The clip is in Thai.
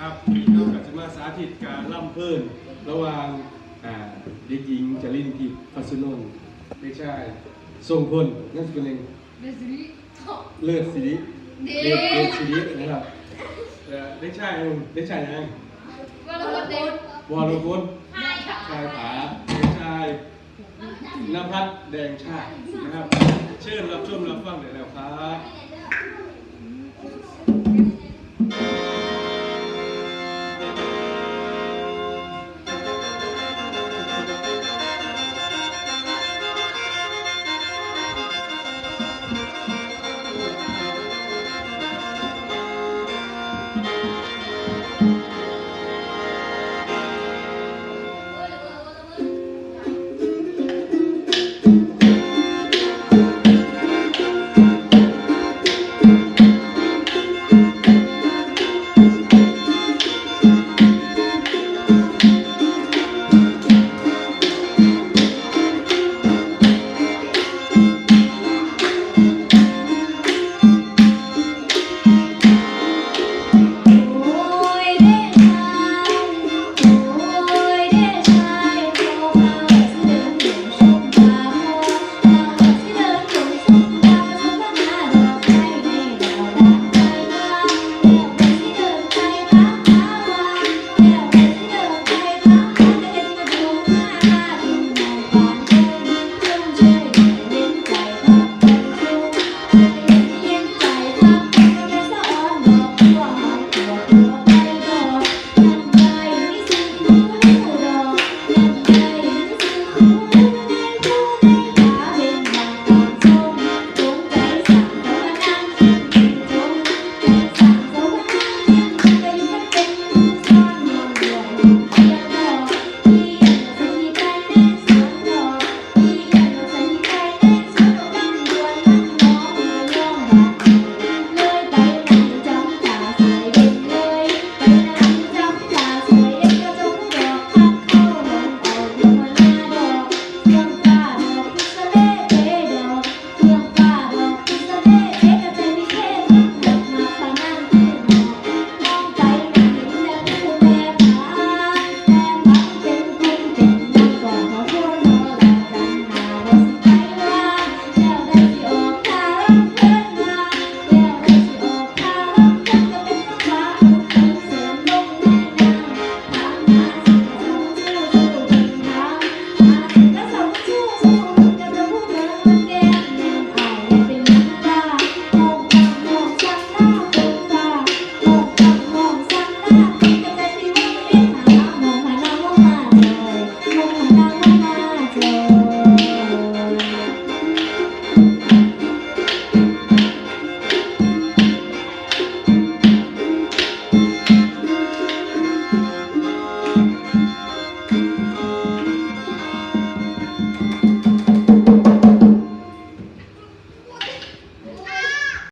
ครับเข้ากับจะมาสาธิตการล่ำเพิ่นระหว่างเด็กหญิงจรินทิพย์พัสนนไม่ใช่ทรงพลนั่นคือเองเลือดสิริเลือดเลือดสิรินะครับเด็กชายเด็กชายยังวรพจน์วรพจน์ชายผาเด็กชานภัสแดงชาตินะครับ เชิญรับชมรับฟังเด้แล้วครับ